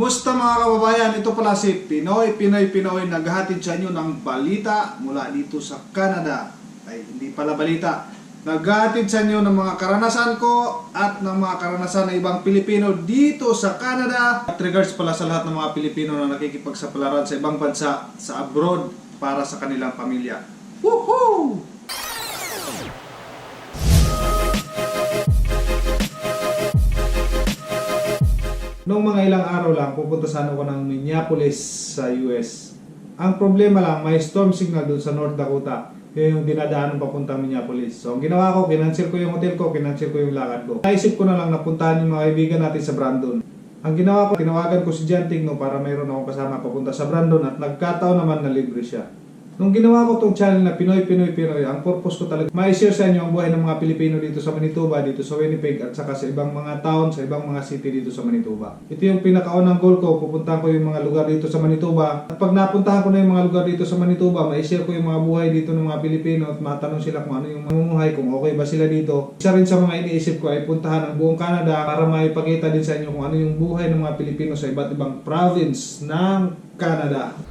Musta mga kababayan, ito pala si Pinoy, Pinoy, Pinoy, naghahatid sa inyo ng balita mula dito sa Canada. Ay, hindi pala balita. Naghahatid sa inyo ng mga karanasan ko at ng mga karanasan ng ibang Pilipino dito sa Canada. At regards pala sa lahat ng mga Pilipino na nakikipagsapalaran sa ibang bansa, sa abroad, para sa kanilang pamilya. Woohoo! Noong mga ilang araw lang, pupunta sana ako ng Minneapolis sa US. Ang problema lang, may storm signal doon sa North Dakota. Yun yung dinadaanan papunta Minneapolis. So, ang ginawa ko, kinansel ko yung hotel ko, kinansel ko yung lakad ko. Naisip ko na lang na puntahan yung mga kaibigan natin sa Brandon. Ang ginawa ko, tinawagan ko si Jan Tigno para mayroon akong kasama papunta sa Brandon at nagkataon naman na libre siya. Nung ginawa ko tong channel na Pinoy, Pinoy, Pinoy, ang purpose ko talaga, ma-share sa inyo ang buhay ng mga Pilipino dito sa Manitoba, dito sa Winnipeg, at saka sa ibang mga town, sa ibang mga city dito sa Manitoba. Ito yung pinakaunang goal ko, pupuntahan ko yung mga lugar dito sa Manitoba. At pag napuntahan ko na yung mga lugar dito sa Manitoba, ma-share ko yung mga buhay dito ng mga Pilipino at matanong sila kung ano yung mamumuhay, kung okay ba sila dito. Isa rin sa mga iniisip ko ay puntahan ang buong Canada para maipakita din sa inyo kung ano yung buhay ng mga Pilipino sa iba't ibang province ng Canada.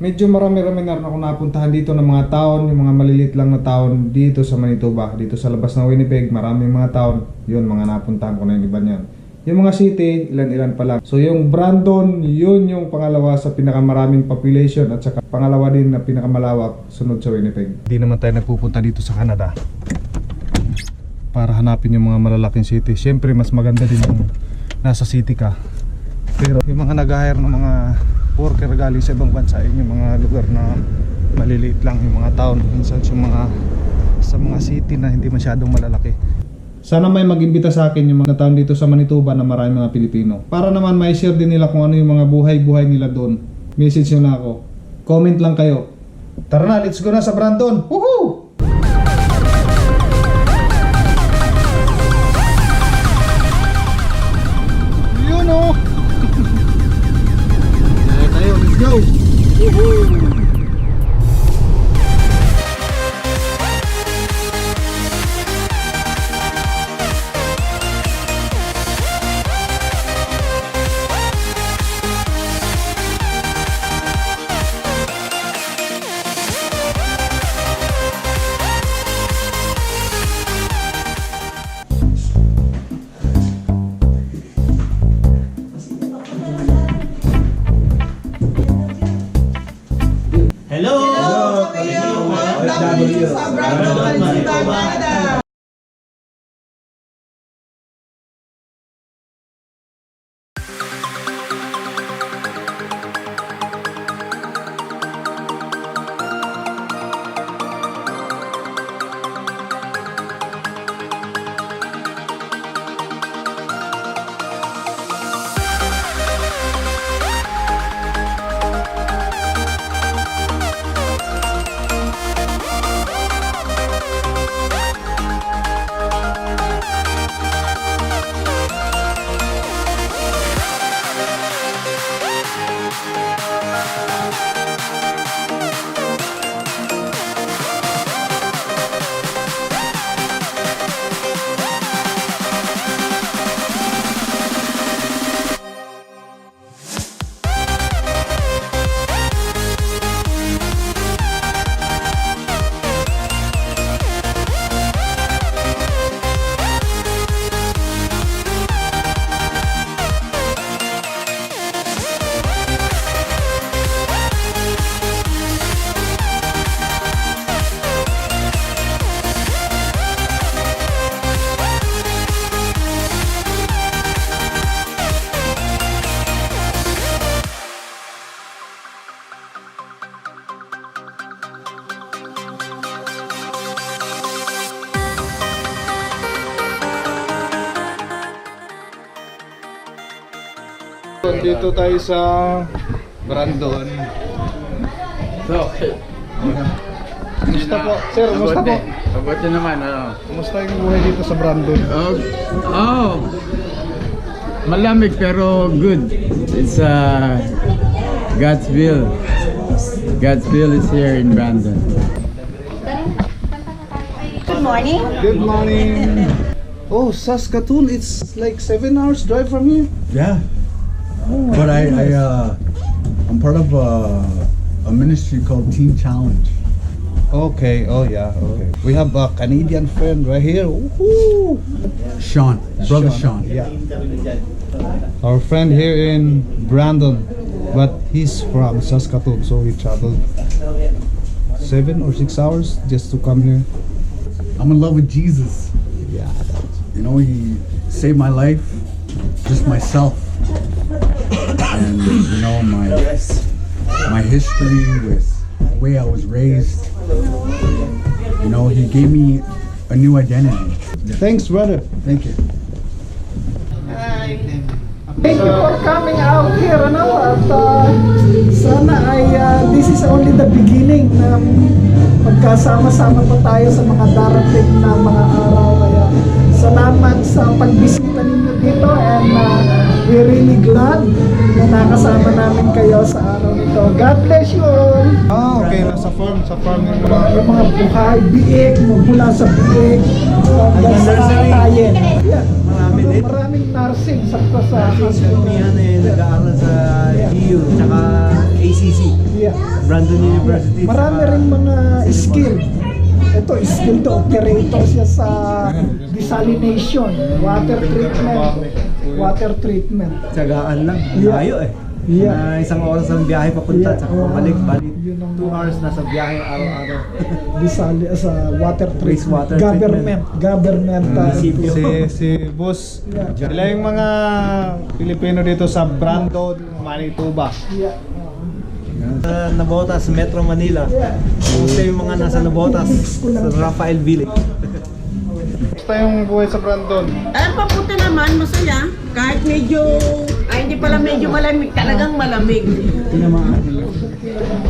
Medyo marami-rami na rin ako napuntahan dito ng mga town, yung mga maliliit lang na town dito sa Manitoba. Dito sa labas ng Winnipeg, maraming mga town. Yun, mga napuntahan ko na yung iba niyan. Yung mga city, ilan-ilan pa lang. So yung Brandon, yun yung pangalawa sa pinakamaraming population at saka pangalawa din na pinakamalawak sunod sa Winnipeg. Hindi naman tayo nagpupunta dito sa Canada para hanapin yung mga malalaking city. Siyempre, mas maganda din yung nasa city ka. Pero yung mga nag-hire ng mga worker galing sa ibang bansa, yun yung mga lugar na maliliit lang yung mga town. Minsan yung mga sa mga city na hindi masyadong malalaki. Sana may mag-imbita sa akin yung mga town dito sa Manitoba na marami mga Pilipino. Para naman may share din nila kung ano yung mga buhay-buhay nila doon. Message nyo na ako. Comment lang kayo. Tara na, let's go na sa Brandon. Woohoo! Manitoba, Canada. Dito tayo sa Brandon. So, Kumusta po? Sir, kumusta po? Mabuti naman, ano. Kumusta yung buhay dito sa Brandon? Oh, oh, malamig pero good. It's uh, God's will. God's will is here in Brandon. Good morning. Good morning. Oh, Saskatoon, it's like 7 hours drive from here. Yeah. But I, I uh, I'm part of a, a ministry called Teen Challenge. Okay, oh yeah, okay. We have a Canadian friend right here. Woohoo! Sean, brother Sean. Yeah. Our friend here in Brandon, but he's from Saskatoon, so he traveled seven or six hours just to come here. I'm in love with Jesus. Yeah, You know, he saved my life, just myself, and you know my my history with the way I was raised. You know, he gave me a new identity. Thanks, brother. Thank you. Thank you for coming out here, ano, at uh, sana ay uh, this is only the beginning na magkasama-sama pa tayo sa mga darating na mga araw. Kaya salamat sa pagbisita ninyo dito and uh, we're really glad nakasama namin kayo sa araw nito. God bless you all! Ah, okay. Nasa farm, sa farm yung mga... yung mga buhay, biik, mula sa biik, hanggang sa. Yeah. Marami din. Maraming nursing sa sa hospital. Yan eh, nag-aaral sa EU, tsaka ACC, Yeah. Brandon University. Marami rin mga skill. Ito, skill to operator siya sa desalination, water treatment, water treatment. Tsagaan lang, Yeah. layo eh. Yeah. Na isang oras ang biyahe papunta, Yeah. tsaka Oo. pabalik, balik. Yun ang- Two hours na sa biyahe araw-araw. Disali sa water treatment. Wastewater government, government. uh, Munisipyo. Si, si Boss, Yeah. sila yung mga Pilipino dito sa Brandon, Manitoba. Yeah. Sa Nabotas, Metro Manila. Yeah. Kumusta yung mga nasa Nabotas, sa Rafael Village. Basta yung buhay sa Brandon. Eh, papunta naman, masaya. Kahit medyo, ay hindi pala medyo malamig, talagang malamig.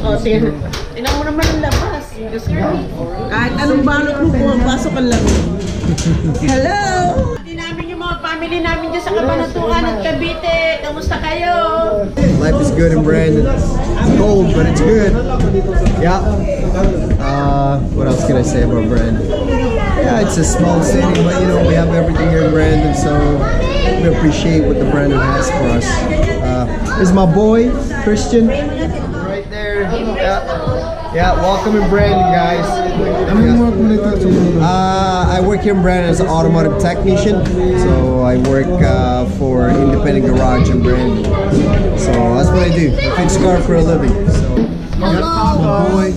O, tingnan. Tingnan mo naman ang labas. Ko. Kahit anong balot mo, pumapasok ang lamig. Hello! Hindi namin yung mga family namin dyan sa Kabanatuan at Cavite. Kamusta kayo? Life is good in Brandon. It's cold, but it's good. Yeah. Uh, what else can I say about Brandon? Yeah, it's a small city, but you know we have everything here in Brandon, so we appreciate what the Brandon has for us. Uh, is my boy Christian, right there. Yeah, yeah. Welcome in Brandon, guys. Uh, I work here in Brandon as an automotive technician. So I work uh, for Independent Garage in Brandon. So that's what I do. I fix car for a living. So my boy,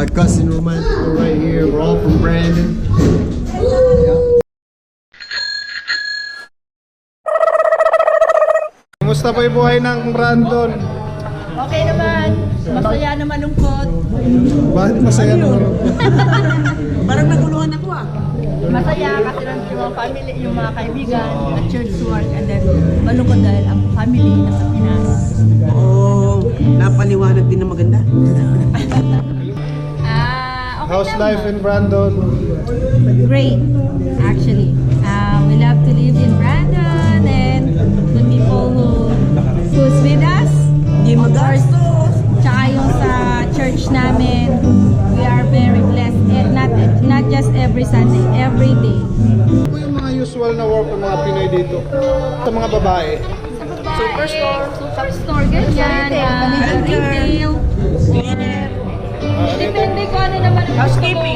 my cousin Romantico right here. We're all from Brandon. Kumusta po yung buhay ng Brandon? Okay naman. Masaya na malungkot. Bakit masaya naman? Parang naguluhan ako ah. Masaya kasi lang yung mga family, yung mga kaibigan, at church work, and then malungkot dahil ang family nasa Pinas. Oo, oh, napaliwanag din na maganda. How's life in Brandon? Great, actually. Uh, we love to live in Brandon and the people who who's with us. Di magastos. Tsaka yung sa church namin, we are very blessed. And not, not just every Sunday, every day. Ano yung mga usual na work ng mga Pinoy dito? Sa mga babae? Superstore. Superstore, ganyan. Uh, retail. Depende ko ano naman ang gusto mo.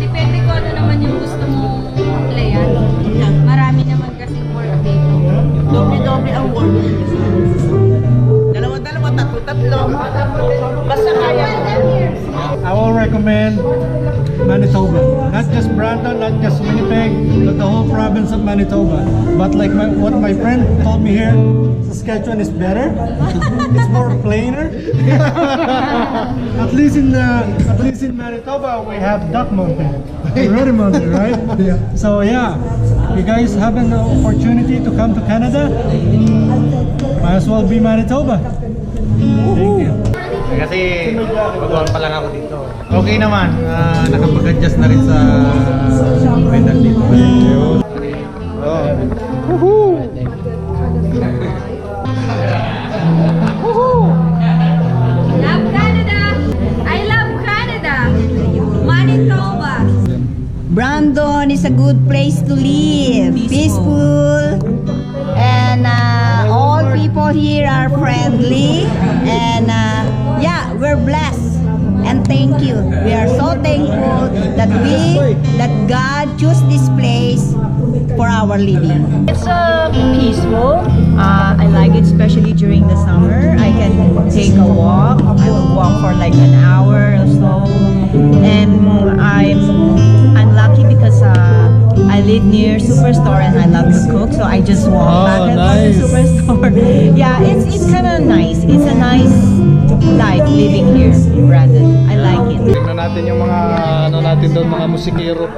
Depende ko ano naman yung gusto mong playan. Marami naman kasing work dito. Doble-doble ang work. Dalawa-dalawa, tatlo-tatlo. Basta kaya. I will recommend Manitoba. Not just Brandon, not just Winnipeg, but the whole province of Manitoba. But like my, what my friend told me here, Saskatchewan is better. it's more plainer. at least in the, at least in Manitoba, we have Duck Mountain, Roddy Mountain, right? yeah. So yeah, you guys have an opportunity to come to Canada. Mm, might as well be Manitoba. Thank you. Kasi baguhan pa lang ako dito. Okay naman, ah, nakapag-adjust na rin sa weather dito. Love Canada! I love Canada! Manitoba! Brandon is a good place to live. Peaceful. And uh, all people here are friendly and uh, yeah, we're blessed. And thank you. We are so thankful that we, that God chose this place for our living. It's uh, peaceful. Uh, I like it, especially during the summer. I can take a walk. I will walk for like an hour or so, and I'm I'm I live near Superstore and I love to cook, so I just walk Oh, back and nice. forth to Superstore. yeah, it's it's kind of nice. It's a nice life living here in Brandon. I like it. Tignan natin yung mga ano natin doon, mga musikero.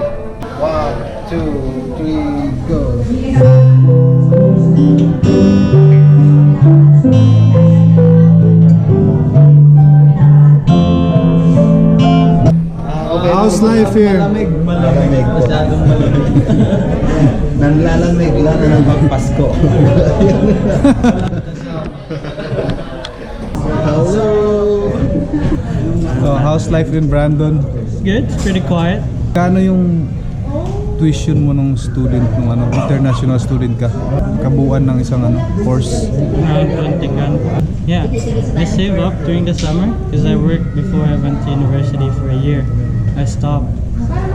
One, two, three, go. How's life here? Malamig. Malamig. Masyadong malamig. Nanlalamig lang na ng pagpasko. Hello. Oh, how's life in Brandon? Good, it's pretty quiet. Kano yung tuition mo nung student nung ano, international student ka? Kabuuan ng isang ano, course. Around 20 grand. Yeah, I save up during the summer because I worked before I went to university for a year. I stopped.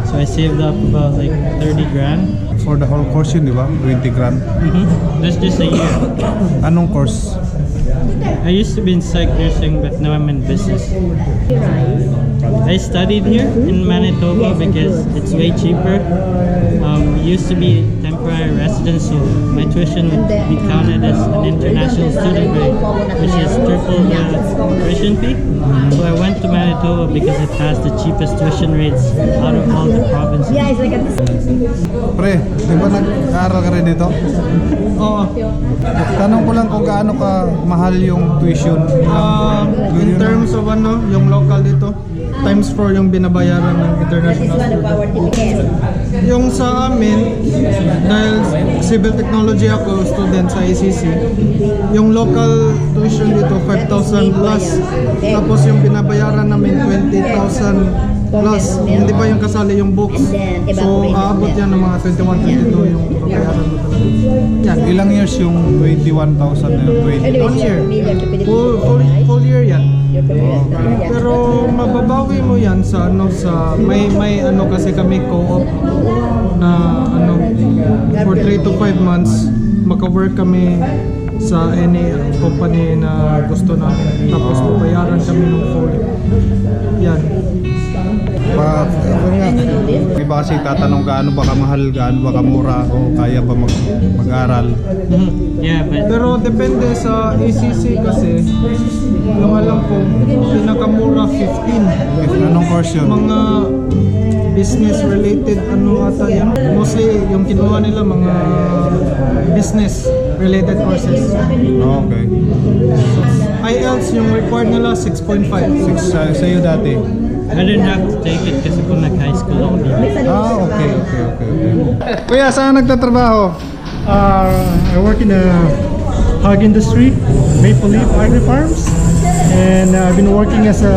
So I saved up about like 30 grand. For the whole course yun, di ba? 20 grand. Mm-hmm. That's just a year. Anong course? I used to be in psych nursing, but now I'm in business. I studied here in Manitoba because it's way cheaper. Um, we used to be temporary residents, so my tuition would be counted as an international student rate, which is triple the tuition fee. So I went to Manitoba because it has the cheapest tuition rates out of all the provinces. Pre, di ba nag-aaral ka rin dito? Oo. Tanong ko lang kung gaano ka mahal yung tuition. Ah, in terms of ano, yung local dito, times 4 yung binabayaran ng international student. Yung sa amin, dahil civil technology ako, student sa ACC, yung local tuition dito 5,000 plus. Tapos yung binabayaran namin 20,000 plus. Hindi pa yung kasali yung books. So, aabot yan ng mga 21, 22 yung mo talaga. Yan. Ilang years yung 21,000 na yun? 20? One year. Full, full, full year yan. Pero mababawi mo yan sa ano sa may may ano kasi kami co-op na ano for 3 to 5 months maka-work kami sa any company na gusto namin. Tapos babayaran kami ng full. Yan Pa, ako nga, iba kasi tatanong gaano ba kamahal, gaano ba kamura, o kaya ba mag, mag-aral. Mhm. Yeah, but pero depende sa ACC kasi yung alam ko pinakamura 15 Anong course yun? mga business related ano ata yan mostly yung kinuha nila mga business related courses Oh, okay. IELTS yung required nila 6.5 Six, sa, sa iyo dati? I didn't have to take it kasi kung nag-high school ako dito. Ah, okay, okay, okay. okay. Kuya, saan nagtatrabaho? Uh, I work in the hog industry, Maple Leaf Agri Farms, and uh, I've been working as a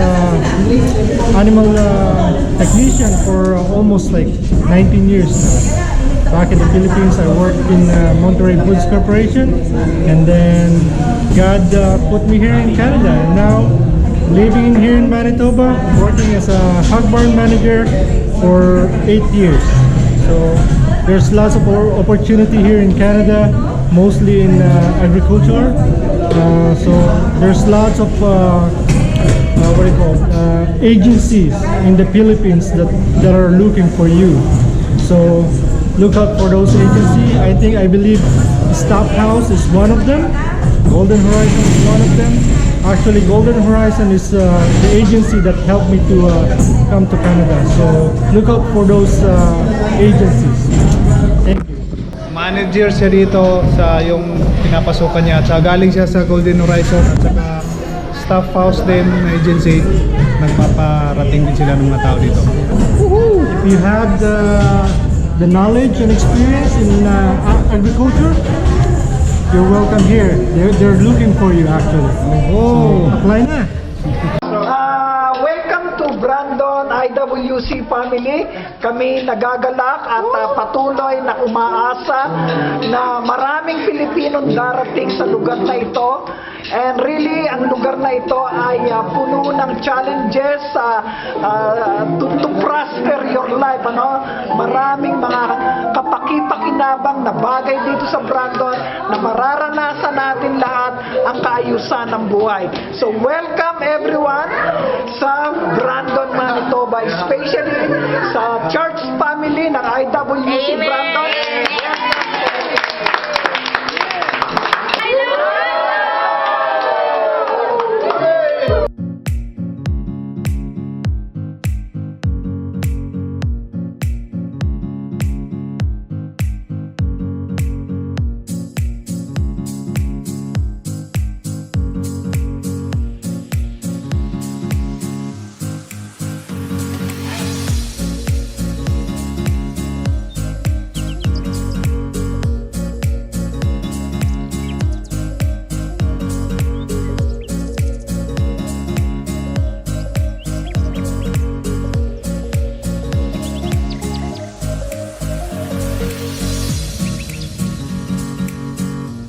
animal uh, technician for almost like 19 years now. Back in the Philippines, I worked in uh, Monterey Foods Corporation, and then God uh, put me here in Canada, and now living here in Manitoba, working as a hog barn manager for eight years. So there's lots of opportunity here in Canada, mostly in uh, agriculture. Uh, so there's lots of uh, uh, what do you call uh, agencies in the Philippines that, that are looking for you. So look out for those agencies. I think I believe Stop House is one of them. Golden Horizon is one of them. Actually, Golden Horizon is uh, the agency that helped me to uh, come to Canada. So look out for those uh, agencies. Thank you. Manager siya dito sa yung pinapasukan niya. At saka galing siya sa Golden Horizon at saka staff house din na agency. Nagpaparating din sila ng mga tao dito. If you have the the knowledge and experience in uh, agriculture, you're welcome here. They're, they're looking for you actually. Oh, apply na. IWC family, kami nagagalak at ah, patuloy na umaasa na maraming Pilipinong darating sa lugar na ito. And really, ang lugar na ito ay ah, puno ng challenges sa to, to prosper your life. Ano? Maraming mga kapaki-pakinabang na bagay dito sa Brandon na mararanasan natin lahat ang kaayusan ng buhay. So welcome everyone sa Brandon Manitoba, especially sa church family ng IWC Amen. Brandon.